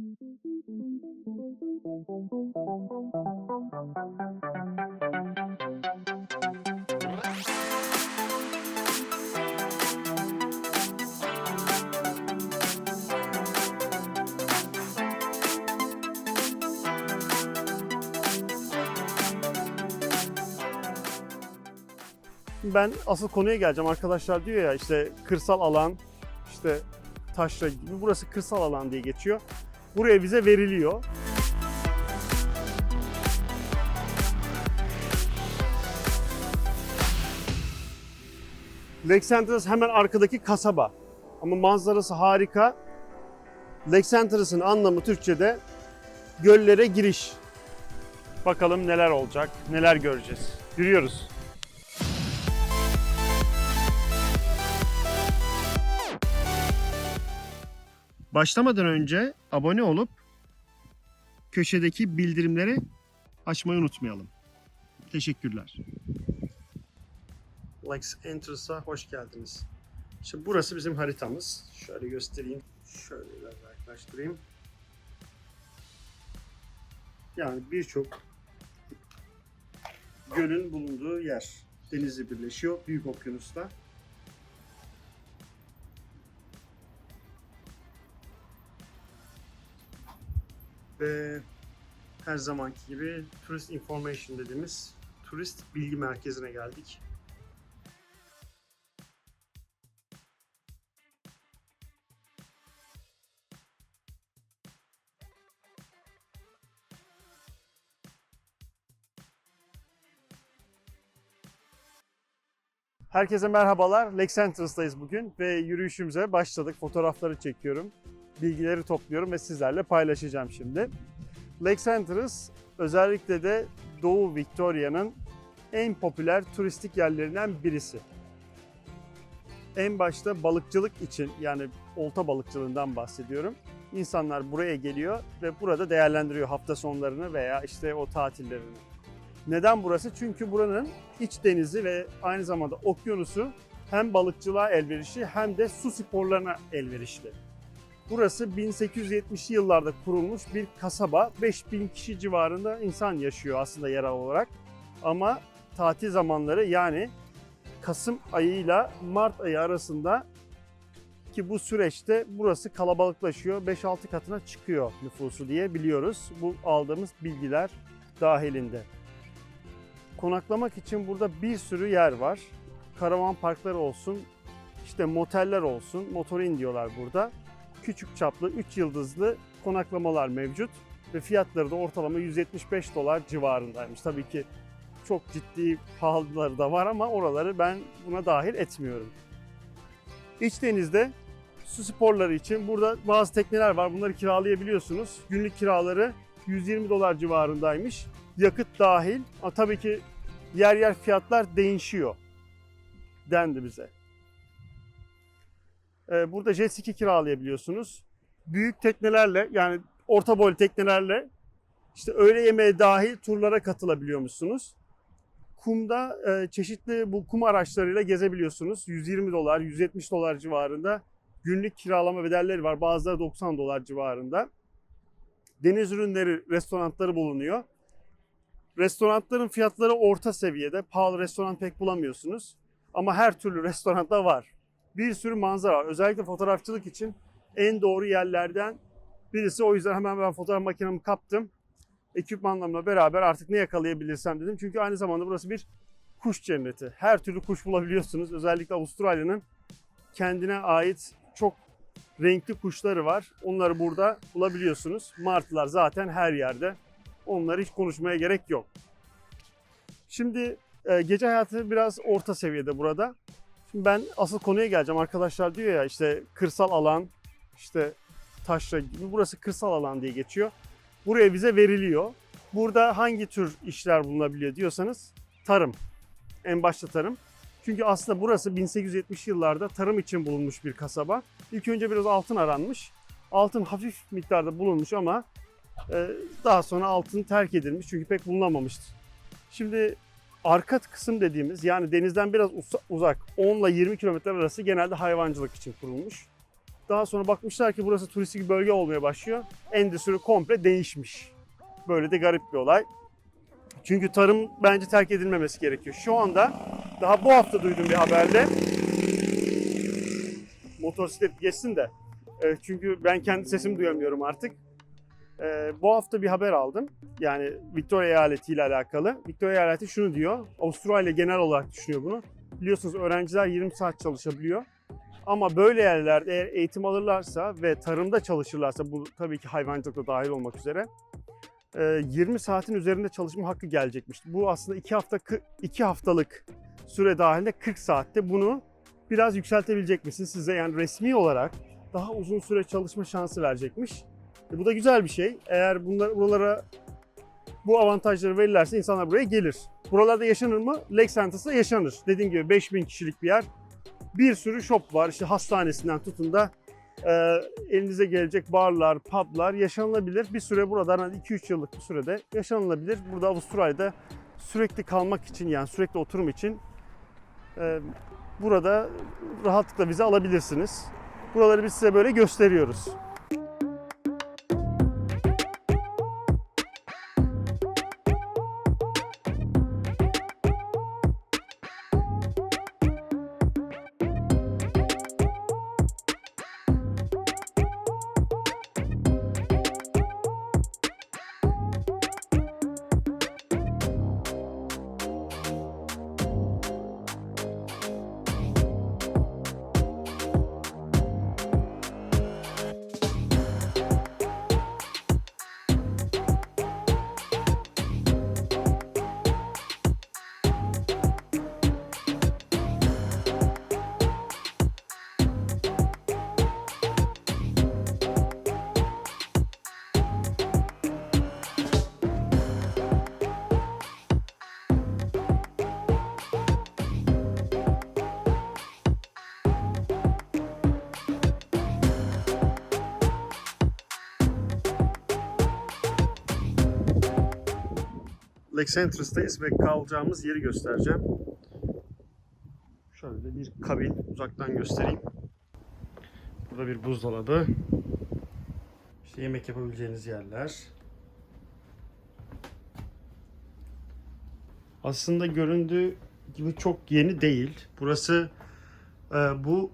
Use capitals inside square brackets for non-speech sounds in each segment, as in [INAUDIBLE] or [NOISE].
Ben asıl konuya geleceğim. Arkadaşlar diyor ya işte kırsal alan, işte taşra gibi. Burası kırsal alan diye geçiyor. Buraya bize veriliyor. Lake hemen arkadaki kasaba. Ama manzarası harika. Lake anlamı Türkçe'de göllere giriş. Bakalım neler olacak, neler göreceğiz. Yürüyoruz. Başlamadan önce abone olup köşedeki bildirimleri açmayı unutmayalım. Teşekkürler. Lex Enters'a hoş geldiniz. Şimdi burası bizim haritamız. Şöyle göstereyim. Şöyle biraz yaklaştırayım. Yani birçok gölün bulunduğu yer. Denizle birleşiyor. Büyük okyanusta. Ve her zamanki gibi Tourist Information dediğimiz turist bilgi merkezine geldik. Herkese merhabalar. Lake Central'dayız bugün ve yürüyüşümüze başladık. Fotoğrafları çekiyorum, bilgileri topluyorum ve sizlerle paylaşacağım şimdi. Lake Centers özellikle de Doğu Victoria'nın en popüler turistik yerlerinden birisi. En başta balıkçılık için yani olta balıkçılığından bahsediyorum. İnsanlar buraya geliyor ve burada değerlendiriyor hafta sonlarını veya işte o tatillerini. Neden burası? Çünkü buranın iç denizi ve aynı zamanda okyanusu hem balıkçılığa elverişli hem de su sporlarına elverişli. Burası 1870'li yıllarda kurulmuş bir kasaba. 5000 kişi civarında insan yaşıyor aslında yerel olarak. Ama tatil zamanları yani Kasım ayıyla Mart ayı arasında ki bu süreçte burası kalabalıklaşıyor. 5-6 katına çıkıyor nüfusu diye biliyoruz. Bu aldığımız bilgiler dahilinde. Konaklamak için burada bir sürü yer var. Karavan parkları olsun, işte moteller olsun, motorin diyorlar burada küçük çaplı 3 yıldızlı konaklamalar mevcut ve fiyatları da ortalama 175 dolar civarındaymış. Tabii ki çok ciddi pahalıları da var ama oraları ben buna dahil etmiyorum. İç denizde su sporları için burada bazı tekneler var. Bunları kiralayabiliyorsunuz. Günlük kiraları 120 dolar civarındaymış. Yakıt dahil. Ama tabii ki yer yer fiyatlar değişiyor dendi bize. Ee, Burada jet ski kiralayabiliyorsunuz. Büyük teknelerle yani orta boylu teknelerle işte öğle yemeği dahil turlara katılabiliyormuşsunuz. Kumda e, çeşitli bu kum araçlarıyla gezebiliyorsunuz. 120 dolar, 170 dolar civarında günlük kiralama bedelleri var. Bazıları 90 dolar civarında. Deniz ürünleri restoranları bulunuyor. Restoranların fiyatları orta seviyede. Pahalı restoran pek bulamıyorsunuz. Ama her türlü [LAUGHS] restoranda var bir sürü manzara var. Özellikle fotoğrafçılık için en doğru yerlerden birisi. O yüzden hemen ben fotoğraf makinemi kaptım. Ekipmanlarımla beraber artık ne yakalayabilirsem dedim. Çünkü aynı zamanda burası bir kuş cenneti. Her türlü kuş bulabiliyorsunuz. Özellikle Avustralya'nın kendine ait çok renkli kuşları var. Onları burada bulabiliyorsunuz. Martılar zaten her yerde. Onları hiç konuşmaya gerek yok. Şimdi e, gece hayatı biraz orta seviyede burada. Şimdi ben asıl konuya geleceğim. Arkadaşlar diyor ya işte kırsal alan, işte taşra gibi. Burası kırsal alan diye geçiyor. Buraya bize veriliyor. Burada hangi tür işler bulunabiliyor diyorsanız tarım. En başta tarım. Çünkü aslında burası 1870 yıllarda tarım için bulunmuş bir kasaba. İlk önce biraz altın aranmış. Altın hafif miktarda bulunmuş ama e, daha sonra altın terk edilmiş çünkü pek bulunamamıştı. Şimdi arka kısım dediğimiz yani denizden biraz uz- uzak 10 ile 20 kilometre arası genelde hayvancılık için kurulmuş. Daha sonra bakmışlar ki burası turistik bölge olmaya başlıyor. Endüstri komple değişmiş. Böyle de garip bir olay. Çünkü tarım bence terk edilmemesi gerekiyor. Şu anda daha bu hafta duydum bir haberde. Motosiklet geçsin de. E, çünkü ben kendi sesimi duyamıyorum artık. E, bu hafta bir haber aldım. Yani Victoria eyaleti ile alakalı. Victoria eyaleti şunu diyor. Avustralya genel olarak düşünüyor bunu. Biliyorsunuz öğrenciler 20 saat çalışabiliyor. Ama böyle yerlerde eğer eğitim alırlarsa ve tarımda çalışırlarsa bu tabii ki hayvancılık da dahil olmak üzere e, 20 saatin üzerinde çalışma hakkı gelecekmiş. Bu aslında 2 hafta 2 haftalık süre dahilinde 40 saatte bunu biraz yükseltebilecek misin size yani resmi olarak daha uzun süre çalışma şansı verecekmiş. E, bu da güzel bir şey. Eğer bunlar buralara bu avantajları verirlerse insanlar buraya gelir. Buralarda yaşanır mı? Lake Centers'ta yaşanır. Dediğim gibi 5000 kişilik bir yer. Bir sürü shop var. İşte hastanesinden tutun da e, elinize gelecek barlar, publar yaşanılabilir. Bir süre buradan hani 2-3 yıllık bir sürede yaşanılabilir. Burada Avustralya'da sürekli kalmak için yani sürekli oturum için e, burada rahatlıkla vize alabilirsiniz. Buraları biz size böyle gösteriyoruz. Lake Centers'tayız ve kalacağımız yeri göstereceğim. Şöyle bir kabin uzaktan göstereyim. Burada bir buzdolabı. İşte yemek yapabileceğiniz yerler. Aslında göründüğü gibi çok yeni değil. Burası e, bu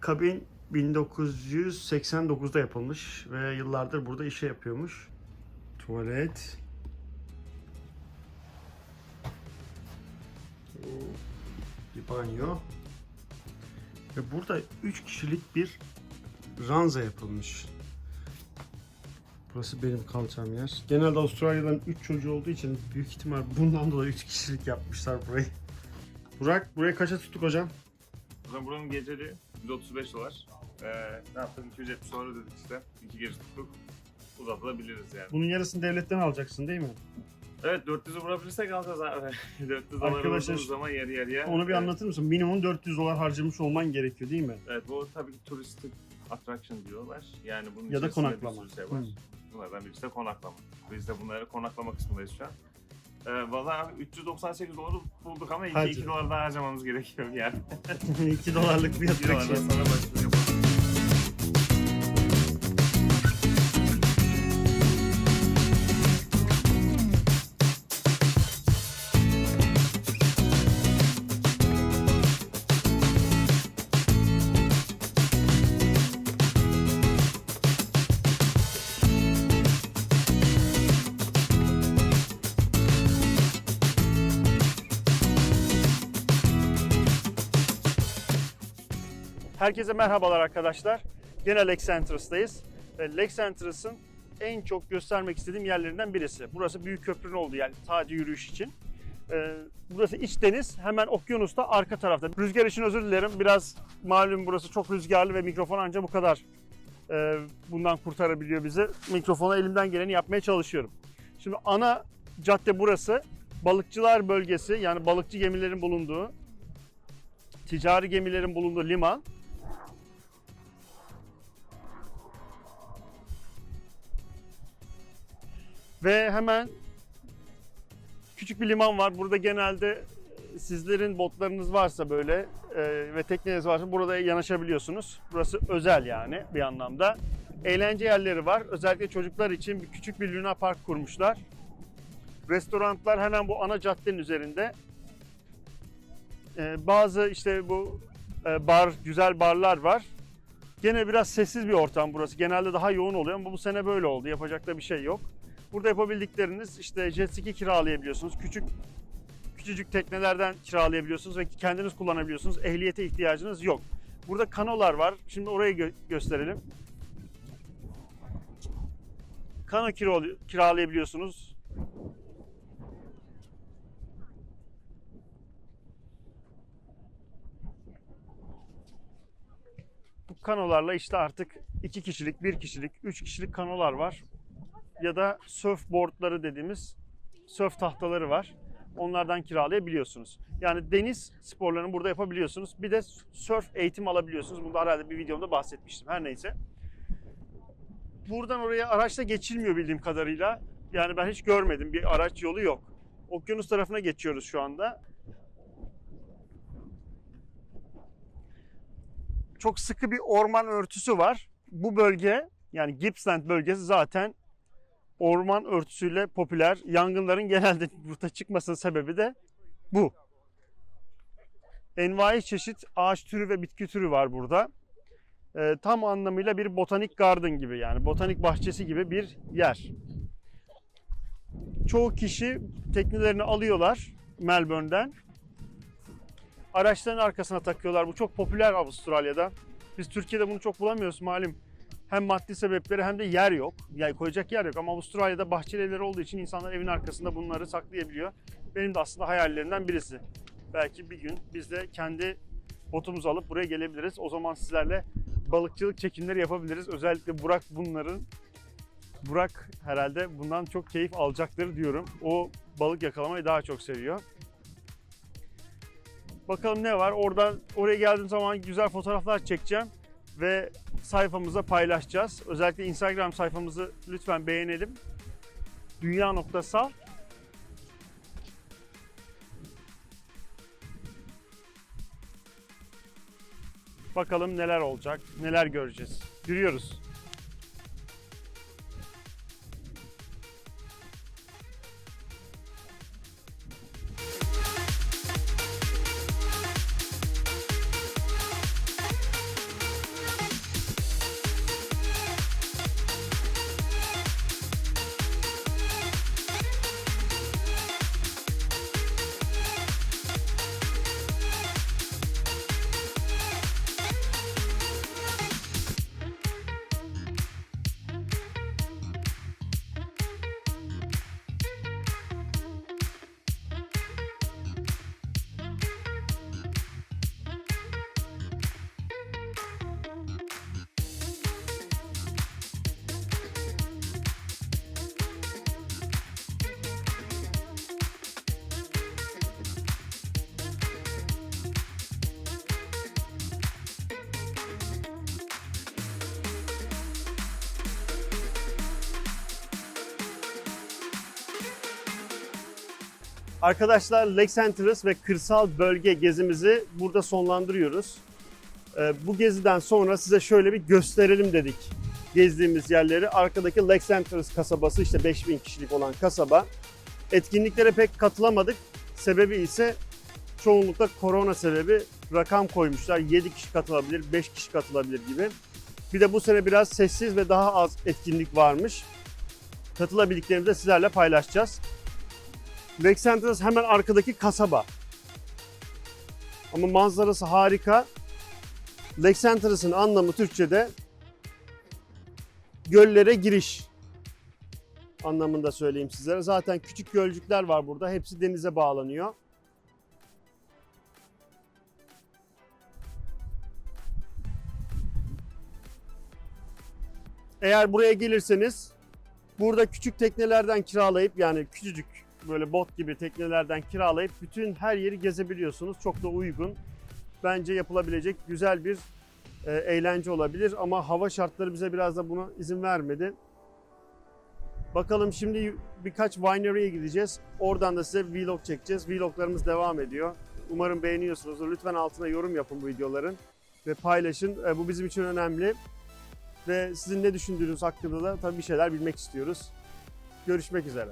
kabin 1989'da yapılmış ve yıllardır burada işe yapıyormuş. Tuvalet. Bir banyo. Ve burada 3 kişilik bir ranza yapılmış. Burası benim kalacağım yer. Genelde Avustralya'dan 3 çocuğu olduğu için büyük ihtimal bundan dolayı 3 kişilik yapmışlar burayı. Burak buraya kaça tuttuk hocam? O zaman buranın geceli 135 dolar. Ee, ne yaptık? 270 dolar ödedik işte. İki gece tuttuk. Uzatılabiliriz yani. Bunun yarısını devletten alacaksın değil mi? Evet 400'ü vurabilirsek alacağız abi. 400 dolar Arkadaşlar, olduğumuz zaman yarı yarıya. Onu bir Evet. anlatır mısın? Minimum 400 dolar harcamış olman gerekiyor değil mi? Evet bu tabii ki turistik attraction diyorlar. Yani bunun Ya da konaklama. bir sürü şey var. Hı. Bunlardan birisi de konaklama. Biz de bunları konaklama kısmındayız şu an. Ee, Valla abi 398 doları bulduk ama 2, Hadi. 2 dolar daha harcamamız gerekiyor yani. [LAUGHS] 2 dolarlık bir 2 dolardan attraction. sonra Herkese merhabalar arkadaşlar. Gene Lake Centers'ın en çok göstermek istediğim yerlerinden birisi. Burası büyük köprünün olduğu yer sadece yürüyüş için. Ee, burası iç deniz. Hemen okyanusta arka tarafta. Rüzgar için özür dilerim. Biraz malum burası çok rüzgarlı ve mikrofon ancak bu kadar e, bundan kurtarabiliyor bizi. Mikrofona elimden geleni yapmaya çalışıyorum. Şimdi ana cadde burası. Balıkçılar bölgesi yani balıkçı gemilerin bulunduğu, ticari gemilerin bulunduğu liman. Ve hemen küçük bir liman var. Burada genelde e, sizlerin botlarınız varsa böyle e, ve tekneniz varsa burada yanaşabiliyorsunuz. Burası özel yani bir anlamda. Eğlence yerleri var. Özellikle çocuklar için bir küçük bir Luna Park kurmuşlar. Restoranlar hemen bu ana caddenin üzerinde. E, bazı işte bu e, bar, güzel barlar var. Gene biraz sessiz bir ortam burası. Genelde daha yoğun oluyor ama bu sene böyle oldu. Yapacak da bir şey yok. Burada yapabildikleriniz işte jet ski kiralayabiliyorsunuz. Küçük küçücük teknelerden kiralayabiliyorsunuz ve kendiniz kullanabiliyorsunuz. Ehliyete ihtiyacınız yok. Burada kanolar var. Şimdi orayı gö- gösterelim. Kano kiralayabiliyorsunuz. Bu kanolarla işte artık iki kişilik, bir kişilik, üç kişilik kanolar var. Ya da surfboardları dediğimiz surf tahtaları var. Onlardan kiralayabiliyorsunuz. Yani deniz sporlarını burada yapabiliyorsunuz. Bir de surf eğitim alabiliyorsunuz. Bunu da herhalde bir videomda bahsetmiştim. Her neyse. Buradan oraya araçla geçilmiyor bildiğim kadarıyla. Yani ben hiç görmedim. Bir araç yolu yok. Okyanus tarafına geçiyoruz şu anda. Çok sıkı bir orman örtüsü var. Bu bölge yani Gippsland bölgesi zaten orman örtüsüyle popüler. Yangınların genelde [LAUGHS] burada çıkmasının sebebi de bu. Envai çeşit ağaç türü ve bitki türü var burada. Ee, tam anlamıyla bir botanik garden gibi yani botanik bahçesi gibi bir yer. Çoğu kişi teknelerini alıyorlar Melbourne'den. Araçların arkasına takıyorlar. Bu çok popüler Avustralya'da. Biz Türkiye'de bunu çok bulamıyoruz malum hem maddi sebepleri hem de yer yok. Yani koyacak yer yok ama Avustralya'da bahçeli evleri olduğu için insanlar evin arkasında bunları saklayabiliyor. Benim de aslında hayallerimden birisi. Belki bir gün biz de kendi botumuzu alıp buraya gelebiliriz. O zaman sizlerle balıkçılık çekimleri yapabiliriz. Özellikle Burak bunların Burak herhalde bundan çok keyif alacaktır diyorum. O balık yakalamayı daha çok seviyor. Bakalım ne var? Orada oraya geldiğim zaman güzel fotoğraflar çekeceğim ve sayfamıza paylaşacağız. Özellikle Instagram sayfamızı lütfen beğenelim. Dünya.sal Bakalım neler olacak, neler göreceğiz. Yürüyoruz. Arkadaşlar Lake ve kırsal bölge gezimizi burada sonlandırıyoruz. Ee, Bu geziden sonra size şöyle bir gösterelim dedik gezdiğimiz yerleri. Arkadaki Lake kasabası işte 5000 kişilik olan kasaba. Etkinliklere pek katılamadık. Sebebi ise çoğunlukla korona sebebi rakam koymuşlar. 7 kişi katılabilir, 5 kişi katılabilir gibi. Bir de bu sene biraz sessiz ve daha az etkinlik varmış. Katılabildiklerimizi de sizlerle paylaşacağız. Lake Angeles hemen arkadaki kasaba. Ama manzarası harika. Lake Angeles'ın anlamı Türkçe'de göllere giriş anlamında söyleyeyim sizlere. Zaten küçük gölcükler var burada. Hepsi denize bağlanıyor. Eğer buraya gelirseniz burada küçük teknelerden kiralayıp yani küçücük böyle bot gibi teknelerden kiralayıp bütün her yeri gezebiliyorsunuz. Çok da uygun. Bence yapılabilecek güzel bir e, eğlence olabilir ama hava şartları bize biraz da buna izin vermedi. Bakalım şimdi birkaç winery'e gideceğiz. Oradan da size vlog çekeceğiz. Vloglarımız devam ediyor. Umarım beğeniyorsunuzdur. Lütfen altına yorum yapın bu videoların ve paylaşın. E, Bu bizim için önemli. Ve sizin ne düşündüğünüz hakkında da tabii bir şeyler bilmek istiyoruz. Görüşmek üzere.